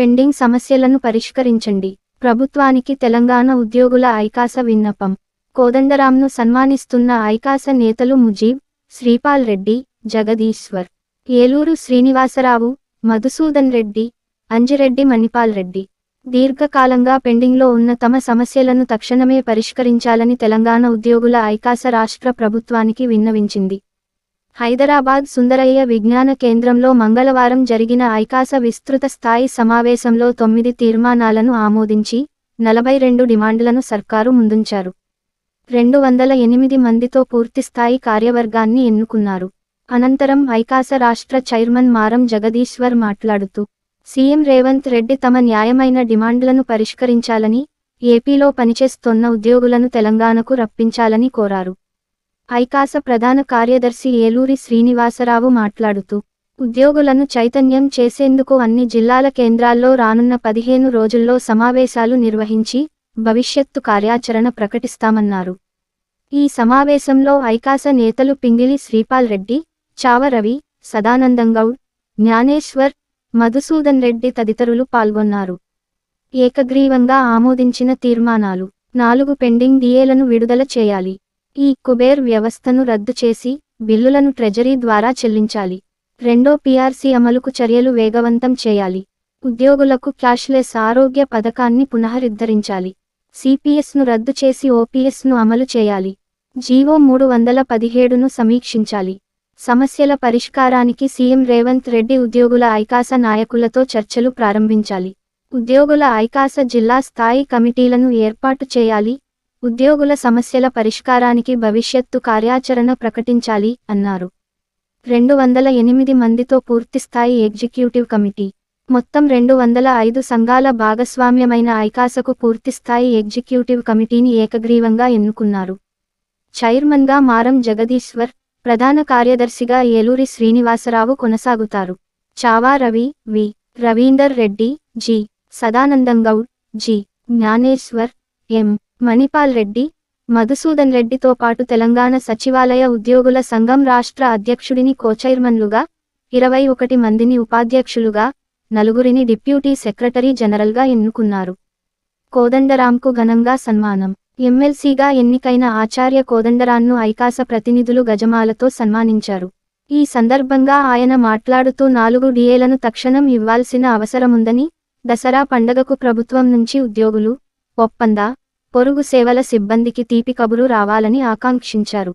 Pending సమస్యలను పరిష్కరించండి. ప్రభుత్వానికి తెలంగాణ ఉద్యోగుల ఐకాస విన్నపం. కోదండరాంను సన్మానిస్తున్న ఐకాస నేతలు ముజీబ్ శ్రీపాల్ రెడ్డి జగదీశ్వర్. ఏలూరు శ్రీనివాసరావు మధుసూదన్ రెడ్డి అంజిరెడ్డి మణిపాల్ రెడ్డి. దీర్ఘకాలంగా పెండింగ్లో ఉన్న తమ సమస్యలను తక్షణమే పరిష్కరించాలని తెలంగాణ ఉద్యోగుల ఐకాస రాష్ట్ర ప్రభుత్వానికి విన్నవించింది. హైదరాబాద్ సుందరయ్య విజ్ఞాన కేంద్రంలో మంగళవారం జరిగిన ఐకాస విస్తృత స్థాయి సమావేశంలో తొమ్మిది తీర్మానాలను ఆమోదించి నలభై రెండు డిమాండ్లను సర్కారు ముందుంచారు. రెండు వందల ఎనిమిది మందితో పూర్తిస్థాయి కార్యవర్గాన్ని ఎన్నుకున్నారు. అనంతరం ఐకాస రాష్ట్ర చైర్మన్ మారం జగదీశ్వర్ మాట్లాడుతూ సీఎం రేవంత్ రెడ్డి తమ న్యాయమైన డిమాండ్లను పరిష్కరించాలని ఏపీలో పనిచేస్తోన్న ఉద్యోగులను తెలంగాణకు రప్పించాలని కోరారు. ఐకాస ప్రధాన కార్యదర్శి ఏలూరి శ్రీనివాసరావు మాట్లాడుతూ ఉద్యోగులను చైతన్యం చేసేందుకు అన్ని జిల్లాల కేంద్రాల్లో రానున్న పదిహేను రోజుల్లో సమావేశాలు నిర్వహించి భవిష్యత్తు కార్యాచరణ ప్రకటిస్తామన్నారు. ఈ సమావేశంలో ఐకాస నేతలు పింగిలి శ్రీపాల్ రెడ్డి చావరవి సదానందంగౌడ్ జ్ఞానేశ్వర్ మధుసూదన్ రెడ్డి తదితరులు పాల్గొన్నారు. ఏకగ్రీవంగా ఆమోదించిన తీర్మానాలు నాలుగు పెండింగ్ డిఏలను విడుదల చేయాలి. ఈ కుబేర్ వ్యవస్థను రద్దు చేసి బిల్లులను ట్రెజరీ ద్వారా చెల్లించాలి. రెండో పీఆర్సీ అమలుకు చర్యలు వేగవంతం చేయాలి. ఉద్యోగులకు క్యాష్లెస్ ఆరోగ్య పథకాన్ని పునరుద్ధరించాలి. సిపిఎస్ను రద్దు చేసి ఓపీఎస్ను అమలు చేయాలి. జీవో మూడు వందల పదిహేడును సమీక్షించాలి. సమస్యల పరిష్కారానికి సీఎం రేవంత్ రెడ్డి ఉద్యోగుల ఐకాస నాయకులతో చర్చలు ప్రారంభించాలి. ఉద్యోగుల ఐకాస జిల్లా స్థాయి కమిటీలను ఏర్పాటు చేయాలి. ఉద్యోగుల సమస్యల పరిష్కారానికి భవిష్యత్తు కార్యాచరణ ప్రకటించాలి అన్నారు. రెండు వందల ఎనిమిది మందితో పూర్తిస్థాయి ఎగ్జిక్యూటివ్ కమిటీ. మొత్తం రెండు వందల ఐదు సంఘాల భాగస్వామ్యమైన ఐకాసకు పూర్తిస్థాయి ఎగ్జిక్యూటివ్ కమిటీని ఏకగ్రీవంగా ఎన్నుకున్నారు. చైర్మన్గా మారం జగదీశ్వర్ ప్రధాన కార్యదర్శిగా Eluri Srinivasarao కొనసాగుతారు. Chava Ravi V. Ravinder Reddy G. Sadanandam Goud G. Gnaneshwar M. Manipal Reddy Madhusudan రెడ్డితో పాటు తెలంగాణ సచివాలయ ఉద్యోగుల సంఘం రాష్ట్ర అధ్యక్షుడిని కోచైర్మన్లుగా ఇరవై ఒకటి మందిని ఉపాధ్యక్షులుగా నలుగురిని డిప్యూటీ సెక్రటరీ జనరల్గా ఎన్నుకున్నారు. కోదండరాంకు ఘనంగా సన్మానం. ఎమ్మెల్సీగా ఎన్నికైన ఆచార్య కోదండరాన్ను ఐకాస ప్రతినిధులు గజమాలతో సన్మానించారు. ఈ సందర్భంగా ఆయన మాట్లాడుతూ నాలుగు డిఏలను తక్షణం ఇవ్వాల్సిన అవసరముందని దసరా పండగకు ప్రభుత్వం నుంచి ఉద్యోగులు ఒప్పంద పొరుగు సేవల సిబ్బందికి తీపి కబురు రావాలని ఆకాంక్షించారు.